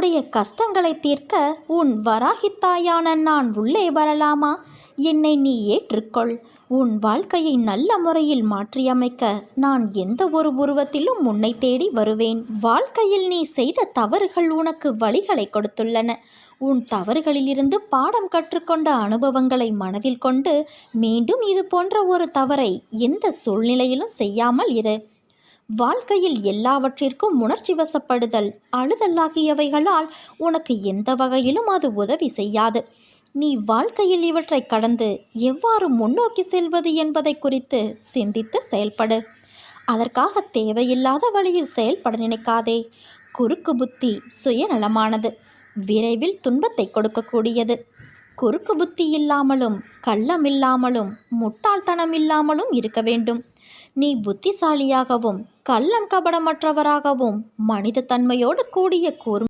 உன்னுடைய கஷ்டங்களை தீர்க்க உன் வராகித்தாயான நான் உள்ளே வரலாமா? என்னை நீ ஏற்றுக்கொள். உன் வாழ்க்கையை நல்ல முறையில் மாற்றியமைக்க நான் எந்த ஒரு உருவத்திலும் உன்னை தேடி வருவேன். வாழ்க்கையில் நீ செய்த தவறுகள் உனக்கு வழிகளை கொடுத்துள்ளன. உன் தவறுகளிலிருந்து பாடம் கற்றுக்கொண்ட அனுபவங்களை மனதில் கொண்டு மீண்டும் இது போன்ற ஒரு தவறை எந்த சூழ்நிலையிலும் செய்யாமல் இரு. வாழ்க்கையில் எல்லாவற்றிற்கும் உணர்ச்சி வசப்படுதல் அழுதல் ஆகியவைகளால் உனக்கு எந்த வகையிலும் அது உதவி செய்யாது. நீ வாழ்க்கையில் இவற்றை கடந்து எவ்வாறு முன்னோக்கி செல்வது என்பதை குறித்து சிந்தித்து செயல்படு. அதற்காக தேவையில்லாத வழியில் செயல்பட நினைக்காதே. குறுக்கு புத்தி சுயநலமானது. விரைவில் துன்பத்தை கொடுக்கக்கூடியது. குறுக்கு புத்தி இல்லாமலும் கள்ளம் இல்லாமலும் முட்டாள்தனம் இல்லாமலும் இருக்க வேண்டும். நீ புத்திசாலியாகவும் கள்ளம் கபடமற்றவராகவும் மனித தன்மையோடு கூடிய கூர்மை